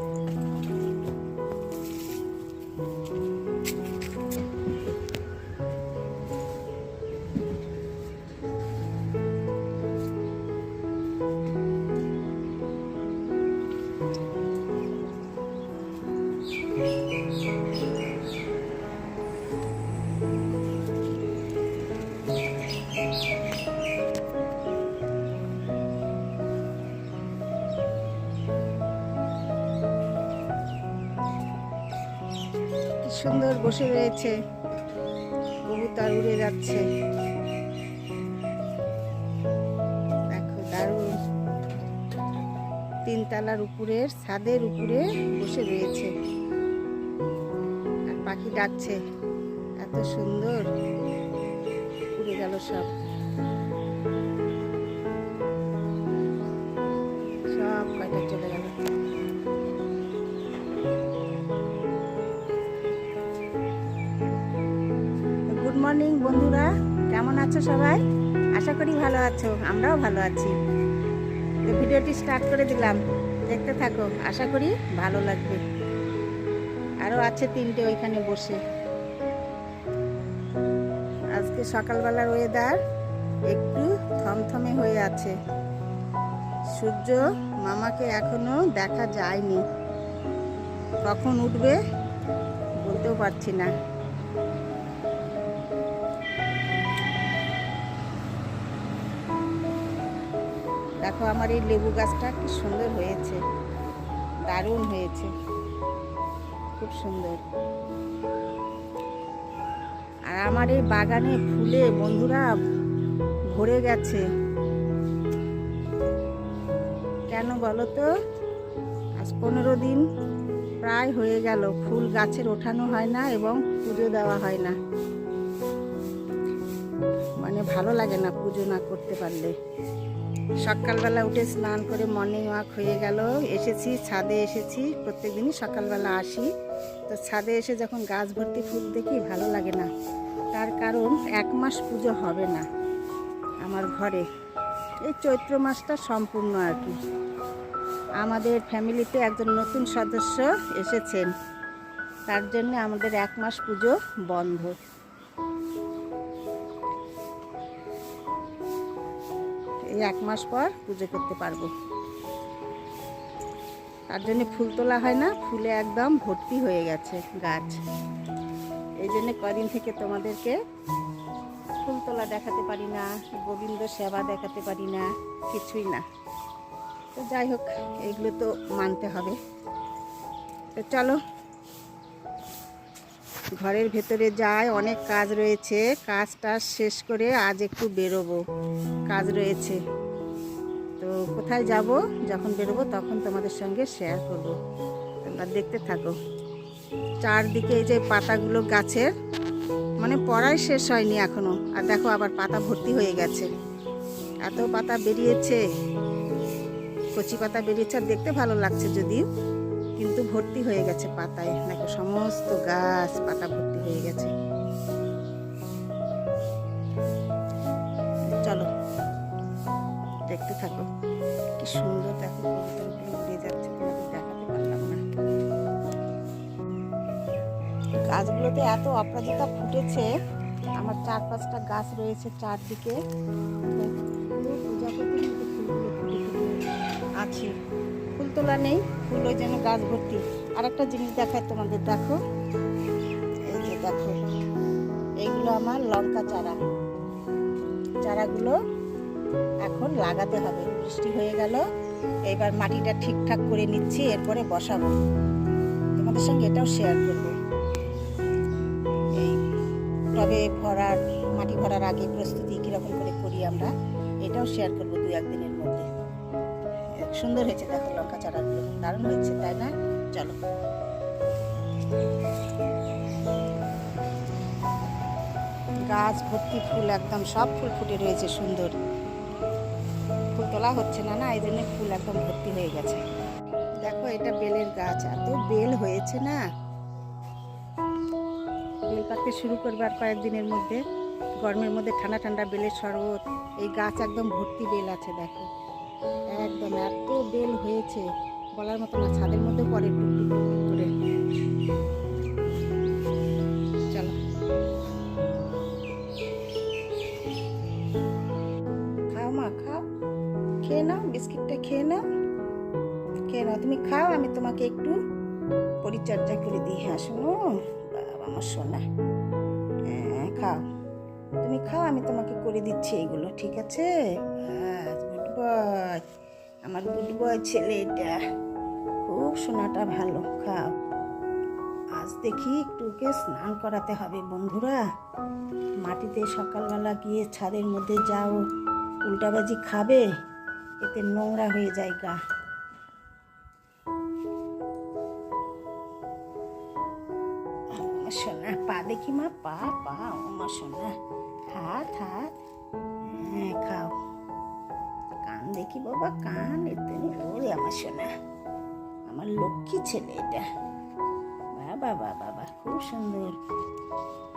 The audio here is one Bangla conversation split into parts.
কি সুন্দর বসে রয়েছে। কবুতর উড়ে যাচ্ছে। তিনতলার উপরের, ছাদের উপরে বসে রয়েছে। আর পাখি ডাকছে। এত সুন্দর। উড়ে গেল সব। মর্নিং, বন্ধুরা। কেমন আছো সবাই? আশা করি ভালো আছো, আমরাও ভালো আছি। তো ভিডিওটি স্টার্ট করে দিলাম। দেখতে থাকো, আশা করি ভালো লাগবে। আরও আছে তিনটে ওইখানে বসে। আজকে সকালবেলার ওয়েদার একটু থমথমে হয়ে আছে। সূর্য মামাকে এখনও দেখা যায়নি। কখন উঠবে বলতেও পারছি না। দেখো আমার এই লেবু গাছটা কি সুন্দর হয়েছে। দারুণ হয়েছে। খুব সুন্দর। আর আমার এই বাগানে ফুলে বন্ধুরা ভরে গেছে। কেন বলো তো? আজ পনেরো দিন প্রায় হয়ে গেল। ফুল গাছের ওঠানো হয় না এবং পুজো দেওয়া হয় না। মানে ভালো লাগে না পুজো না করতে পারলে। সকালবেলা উঠে স্নান করে মর্নিং ওয়াক হয়ে গেল। এসেছি, ছাদে এসেছি। প্রত্যেকদিনই সকালবেলা আসি। তো ছাদে এসে যখন গাছ ভর্তি ফুল দেখি, ভালো লাগে না। তার কারণ এক মাস পুজো হবে না আমার ঘরে। এই চৈত্র মাসটা সম্পূর্ণ আর কি। আমাদের ফ্যামিলিতে একজন নতুন সদস্য এসেছেন। তার জন্য আমাদের এক মাস পুজো বন্ধ। এক মাস পর পুজো করতে পারব। তার জন্য ফুল তোলা হয় না, ফুলে একদম ভর্তি হয়ে গেছে গাছ। এই জন্যে কদিন থেকে তোমাদেরকে ফুল তোলা দেখাতে পারি না, গোবিন্দ সেবা দেখাতে পারি না, কিছুই না। তো যাই হোক, এগুলো তো মানতে হবে। তো চলো ঘরের ভেতরে যাই অনেক কাজ রয়েছে। কাজটা শেষ করে আজ একটু বেরোবো। কাজ রয়েছে। তো কোথায় যাব? যখন বেরোবো তখন তোমাদের সঙ্গে শেয়ার করব। তোমরা দেখতে থাকো। চারদিকে এই যে পাতাগুলো গাছের মানে পড়াই শেষ হয়নি এখনও। আর দেখো আবার পাতা ভর্তি হয়ে গেছে। এত পাতা বেরিয়েছে। কচি পাতা বেরিয়েছে। আর দেখতে ভালো লাগছে যদিও। কিন্তু ভর্তি হয়ে গেছে পাতায় দেখো সমস্ত গাছ পাতা ভর্তি হয়ে গেছে? চলো, দেখতে থাকো। কি সুন্দর দেখো যাচ্ছে দেখাতে পারলাম না। গাছগুলোতে এত অপরাজিতা ফুটেছে, আমার চার পাঁচটা গাছ রয়েছে চারদিকে। তোলা নেই ফুল ওই জন্য গাছ ভর্তি। আর একটা জিনিস দেখায় তোমাদের, দেখো। এই যে দেখো, এইগুলো আমার লঙ্কা চারা। চারাগুলো এখন লাগাতে হবে। বৃষ্টি হয়ে গেল এবার মাটিটা ঠিকঠাক করে নিচ্ছি, এরপরে বসাবো। তোমাদের সঙ্গে এটাও শেয়ার করব। এই টবে ভরার, মাটি ভরার আগে প্রস্তুতি কীরকম করে করি আমরা, এটাও শেয়ার করব দু একদিনের মধ্যে। সুন্দর হয়েছে দেখো, লঙ্কা চারাগুলো দারুণ হয়েছে, তাই না? চলো। গাছ ভর্তি ফুল একদম, সব ফুল ফুটে রয়েছে সুন্দর। ফুল তোলা হচ্ছে না না? এই জন্য ফুল একদম ভর্তি হয়ে গেছে। দেখো, এটা বেলের গাছ, এত বেল হয়েছে না? বেল পাকতে শুরু করবে আর কয়েকদিনের মধ্যে। গরমের মধ্যে ঠান্ডা ঠান্ডা বেলের শরবত, এই গাছ একদম ভর্তি বেল আছে, দেখো। একদম, এত বেল হয়েছে। বলার মতো না, ছাদের মধ্যে পরে করে। চলো। খাও মা, খাও। খেয়ে নাও, বিস্কিটটা খেয়ে নাও। খেয়ে নাও, তুমি খাও, আমি তোমাকে একটু পরিচর্যা করে দিই। হ্যাঁ আমার হ্যাঁ খাও। তুমি খাও, আমি তোমাকে করে দিচ্ছি এগুলো, ঠিক আছে? বয় আমার গুড বয় ছেলে এটা খুব সোনাটা ভালো, খাও। আজ দেখি একটু ওকে স্নান করাতে হবে বন্ধুরা। মাটিতে সকালবেলা গিয়ে ছাদের মধ্যে যাও, উল্টাবাজি খাবে, এতে নোংরা হয়ে যায় গা। সোনা, পা দেখি মা, পা পা আমার সোনা। হাত হাত। হ্যাঁ খাও। দেখি বাবা, কান এতে ওরে আমার সোনা আমার লক্ষ্মী ছেলে এটা। বাবা বাবা বাবা, খুব সুন্দর।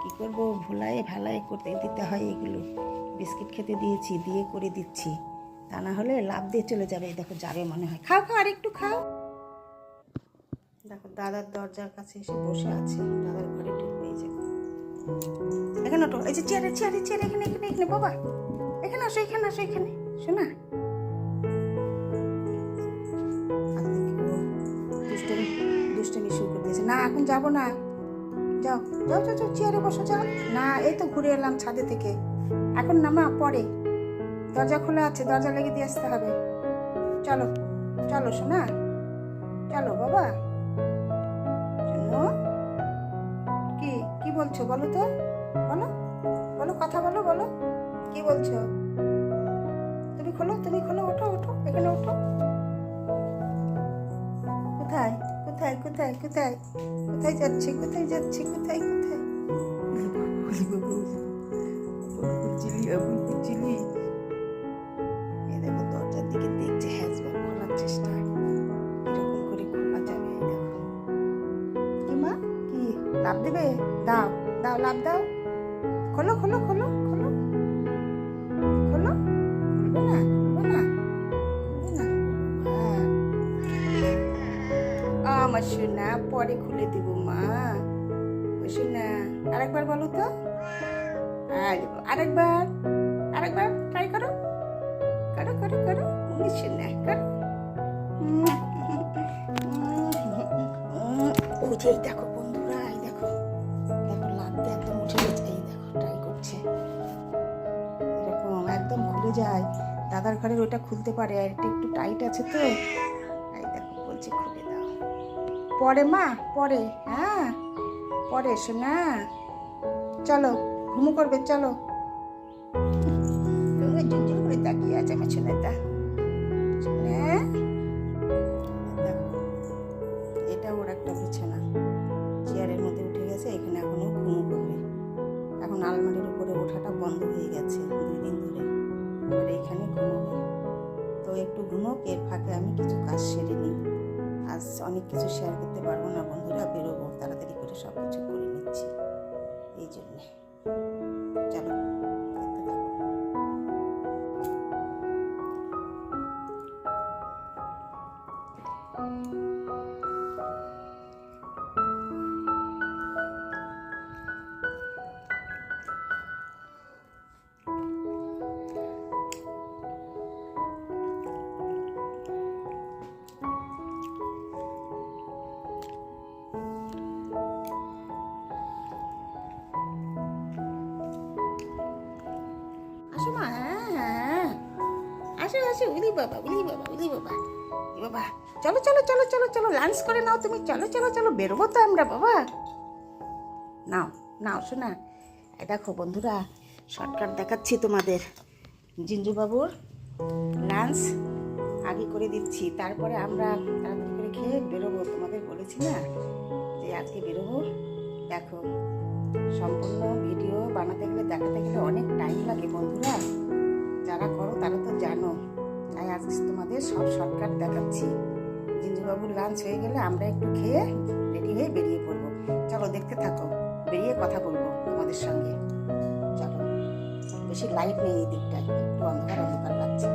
কি করব ভুলাই ভালাই করতে দিতে হয় এগুলো। বিস্কিট খেতে দিয়েছি, দিয়ে করে দিচ্ছি। তা না হলে লাভ দিয়ে চলে যাবে দেখো যাবে মনে হয়। খাও খাও আর একটু খাও। দেখো, দাদার দরজার কাছে এসে বসে আছে, দাদার ঘরে ঢুকবে যে এখানে ওঠো, এই যে চেয়ারে চেয়ারে চেয়ারে, এখানে এখানে এখানে, বাবা। এখানে আসো এখানে আসো, এখানে। শোনা? না, এখন যাব না। যাও যাও যাও যাও চেয়ারে বসো, যাও। না, এই তো ঘুরে এলাম ছাদে থেকে। এখন না মা পরে। দরজা খোলা আছে, দরজা লেগে দিয়ে আসতে হবে। চলো চলো শোনা চলো, বাবা। কি কি বলছো, বলো তো। বলো বলো, কথা বলো বলো। কি বলছো? তুমি খোলো তুমি খোলো, ওঠো ওঠো, এখানে ওঠো। কোথায় কোথায় কোথায়? কোথায় যাচ্ছে কোথায় যাচ্ছে কোথায় কোথায়? চিলি বাবু চিলি এই সোনা পরে খুলে দিব, মা। সোনা আরেকবার বলো তো। আর- আরেকবার আরেকবার ট্রাই করো। করো করো করো। সোনা করো। এই দেখো বন্ধুরা, এই দেখো। দেখো লাগতে একদম উঠে গেছে। এই দেখো ট্রাই করছে। এরকম একদম খুলে যায়। দাদার ঘরের ওইটা খুলতে পারে। আর একটু টাইট আছে তো। এই দেখো, বলছে পরে মা, পরে হ্যাঁ পরে শোনা চলো, ঘুমো করবে, চলো। আছে এটা ওর একটা চেয়ারের মধ্যে উঠে গেছে, এখানে ঘুমু এখন আলমারির উপরে ওঠাটা বন্ধ হয়ে গেছে দিন ধরে। এবার এখানে তো একটু ঘুমোক, এর ফাঁকে আমি কিছু কাজ সেরে নিই। আজ অনেক কিছু শেয়ার করতে পারব না বন্ধুরা, বেরোবো, তাড়াতাড়ি করে সব কিছু করে নিচ্ছি। এই জন্যে। চলো। আসো মা হ্যাঁ হ্যাঁ। আসো আসো, উলি বাবা উলি বাবা উলি বাবা। বাবা, চলো চলো চলো চলো চলো লাঞ্চ করে নাও তুমি। চলো চলো চলো, বেরোবো তো আমরা, বাবা। নাও নাও শোনা দেখো বন্ধুরা শর্টকাট দেখাচ্ছি তোমাদের। জিঞ্জুবাবুর লাঞ্চ আগে করে দিচ্ছি। তারপরে আমরা তাড়াতাড়ি করে খেয়ে বেরোবো। তোমাদের বলেছি না যে আজকে বেরোবো। দেখো, সম্পূর্ণ ভিডিও বানাতে গেলে দেখাতে গেলে অনেক টাইম লাগে বন্ধুরা। তোমাদের সব শর্টকাট দেখাচ্ছি। জিঞ্জুবাবুর লাঞ্চ হয়ে গেলে আমরা একটু খেয়ে রেডি হয়ে বেরিয়ে পড়ব। চলো দেখতে থাকো, বেরিয়ে কথা বলব তোমাদের সঙ্গে। চলো, বেশি লাইট নেই এই দিকটায়, একটু অন্ধকার অন্ধকার লাগছে।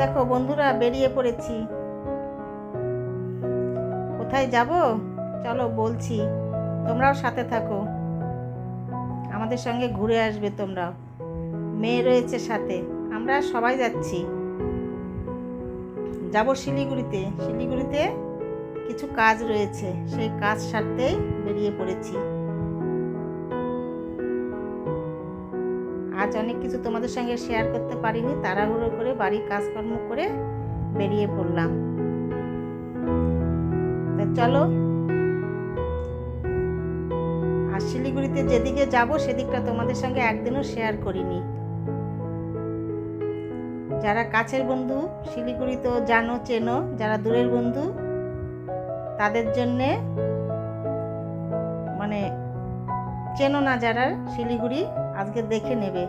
দেখো বন্ধুরা, বেরিয়ে পড়েছি। কোথায় যাব? চলো বলছি, তোমরাও সাথে থাকো। আমাদের সঙ্গে ঘুরে আসবে তোমরাও। মেয়ে রয়েছে সাথে। আমরা সবাই যাচ্ছি। যাব শিলিগুড়িতে। শিলিগুড়িতে কিছু কাজ রয়েছে। সেই কাজ সারতেই বেরিয়ে পড়েছি। আজ অনেক কিছু তোমাদের সঙ্গে শেয়ার করতে পারিনি। তাড়াহুড়ো করে বাড়ির কাজকর্ম করে বেরিয়ে পড়লাম। তা চলো। আর শিলিগুড়িতে যেদিকে যাব, সেদিকটা তোমাদের সঙ্গে একদিনও শেয়ার করিনি। যারা কাছের বন্ধু, শিলিগুড়ি তো জানো, চেনো, যারা দূরের বন্ধু, তাদের জন্যে মানে চেনো না যারা শিলিগুড়ি, আজকে দেখে নেবে।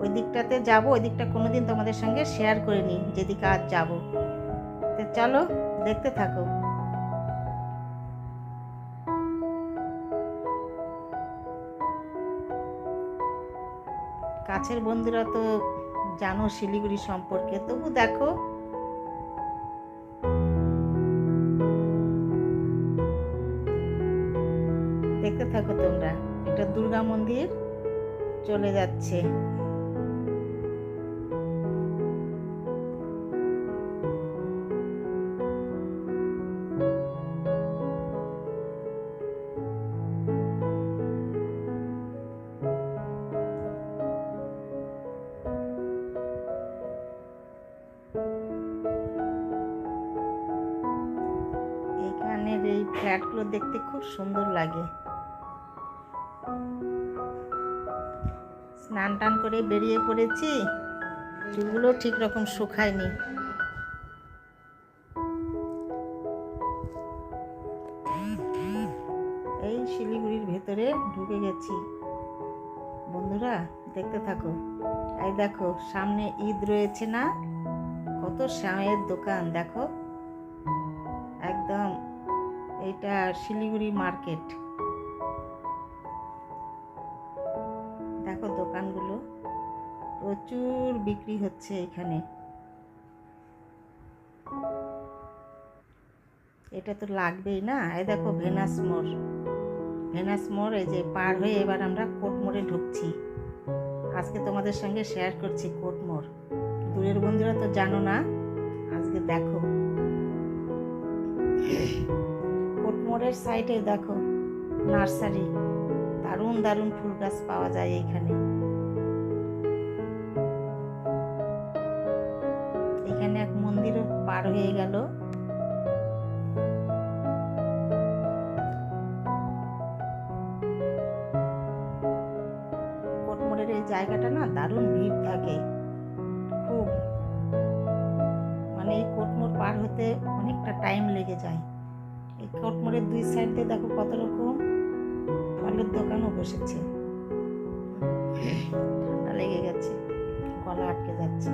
ওই দিকটাতে যাব, ওই দিকটা কোনোদিন তোমাদের সঙ্গে শেয়ার করিনি যেদিকে আজ যাব। তো চলো, দেখতে থাকো। কাছের বন্ধুরা তো জানো শিলিগুড়ি সম্পর্কে তবু দেখো। দেখতে থাকো তোমরা এটা দুর্গা মন্দির চলে যাচ্ছে। টান করে বেরিয়ে পড়েছি। চুলগুলো ঠিক রকম শুকায়নি। এই শিলিগুড়ির ভেতরে ঢুকে গেছি। বন্ধুরা, দেখতে থাকো। এই দেখো, সামনে ঈদ রয়েছে না? কত শ্যামের দোকান, দেখো। একদম এটা শিলিগুড়ি মার্কেট। প্রচুর বিক্রি হচ্ছে এখানে। এটা তো লাগবেই না? এই দেখো ভেনাস মোড়। ভেনাস মোড়, এই যে পার হয়ে এবার আমরা কোট মোড়ে ঢুকছি। আজকে তোমাদের সঙ্গে শেয়ার করছি কোট মোড়। দূরের বন্ধুরা তো জানো না, আজকে দেখো। কোট মোড়ের সাইডে দেখো, নার্সারি। দারুণ দারুণ ফুল গাছ পাওয়া যায় এখানে। পার হয়ে গেল। কোটমোড়ের এই জায়গাটা না দারুণ ভিড় থাকে। খুব। মানে এই কোটমোড় পার হতে অনেকটা টাইম লেগে যায়। এই কোটমোড়ের দুই সাইড দেখো কত রকম ফলের দোকানও বসেছে। ঠান্ডা লেগে গেছে, গলা আটকে যাচ্ছে।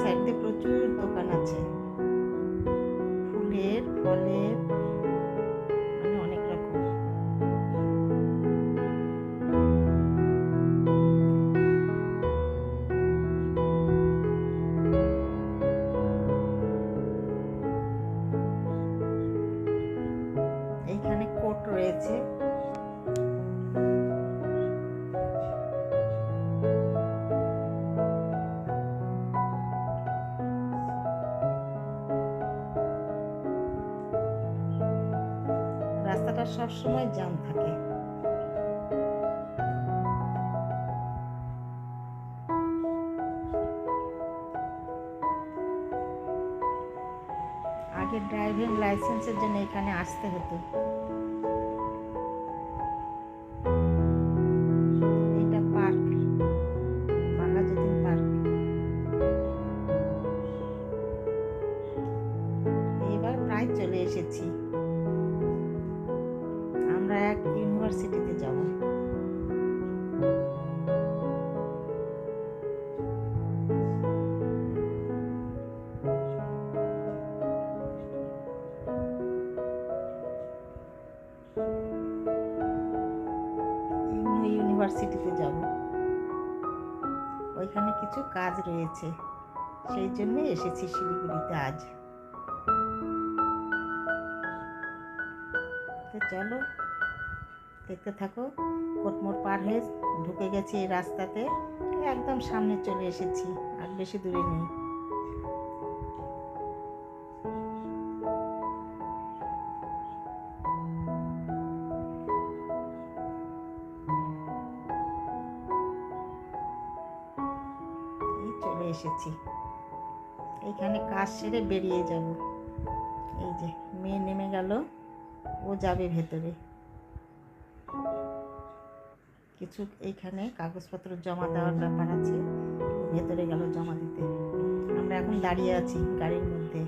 সাইড প্রচুর দোকান আছে। রাস্তাটা সব সময় জ্যাম থাকে। আগে ড্রাইভিং লাইসেন্সের জন্য এখানে আসতে হতো। ইউনিভার্সিটিতে যাব। ওইখানে কিছু কাজ রয়েছে। সেই জন্য এসেছি শিলিগুড়িতে আজ। তো চলো, দেখতে থাকো, কোটমোড় পার হয়ে ঢুকে গেছি এই রাস্তাতে। একদম সামনে চলে এসেছি, আর বেশি দূরে নেই। এসেছি। এইখানে কাজ সেরে বেরিয়ে যাব। এই যে, মেয়ে নেমে গেল, ও যাবে ভেতরে। কিছু এইখানে কাগজপত্র জমা দেওয়ার ব্যাপার আছে, ভেতরে গেল জমা দিতে। আমরা এখন দাঁড়িয়ে আছি গাড়ির মধ্যে।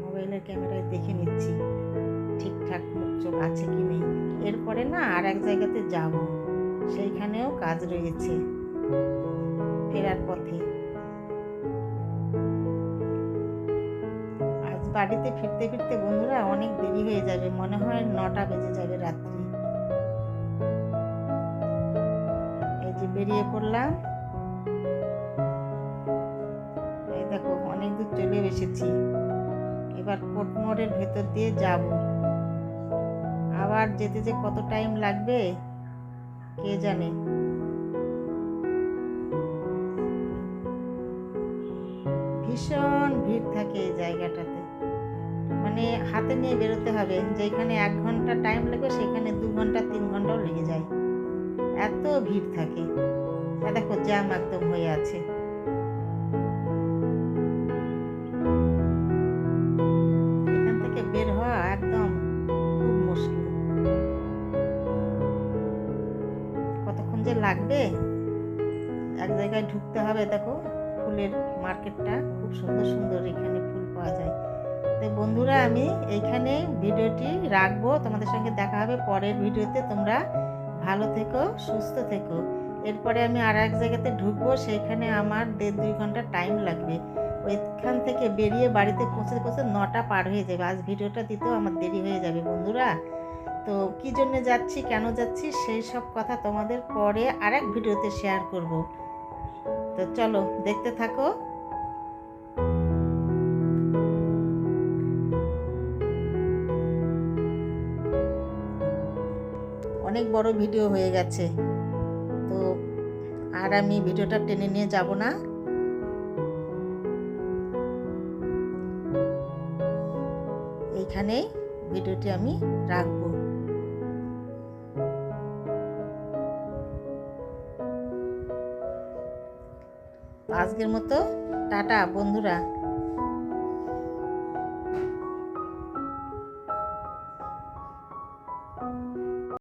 মোবাইলের ক্যামেরায় দেখে নিচ্ছি, ঠিকঠাক চোখ আছে কি নেই। এরপরে না আর এক জায়গাতে যাব, সেইখানেও কাজ রয়েছে। ফেরার পথে। আজ বাড়িতে ফিরতে ফিরতে বন্ধুরা অনেক দেরি হয়ে যাবে, মনে হয় নটা বেজে যাবে রাত্রি। এই যে বেরিয়ে পড়লাম। এই দেখো, অনেক দূর চলে এসেছি। এবার কোটমোড়ের ভেতর দিয়ে যাব। আবার যেতে যে কত টাইম লাগবে, কে জানে? ভীষণ ভিড় থাকে এই জায়গাটাতে। মানে হাতে নিয়ে বেরোতে হবে, যেখানে এক ঘণ্টা টাইম লাগবে, সেখানে দু ঘণ্টা, তিন ঘন্টাও লেগে যায়। এত ভিড় থাকে। দেখো জ্যাম একদম হয়ে আছে। মার্কেটটা খুব সুন্দর সুন্দর এখানে ফুল পাওয়া যায়। তো বন্ধুরা, আমি এইখানে ভিডিওটি রাখব। তোমাদের সঙ্গে দেখা হবে পরের ভিডিওতে। তোমরা ভালো থেকো, সুস্থ থেকো। এরপরে আমি আর এক জায়গাতে ঢুকবো। সেইখানে আমার দেড় দুই ঘণ্টা টাইম লাগবে। ওইখান থেকে বেরিয়ে বাড়িতে পৌঁছে পৌঁছে নটা পার হয়ে যাবে। আজ ভিডিওটা দিতেও আমার দেরি হয়ে যাবে, বন্ধুরা। তো কী জন্য যাচ্ছি, কেন যাচ্ছি, সেই সব কথা তোমাদের পরে আর এক ভিডিওতে শেয়ার করব। তো চলো, দেখতে থাকো। অনেক বড় ভিডিও হয়ে গেছে। তো আর আমি ভিডিওটা টেনে নিয়ে যাব না। এইখানেই ভিডিওটি আমি রাখব। আজকের মতো, টাটা বন্ধুরা।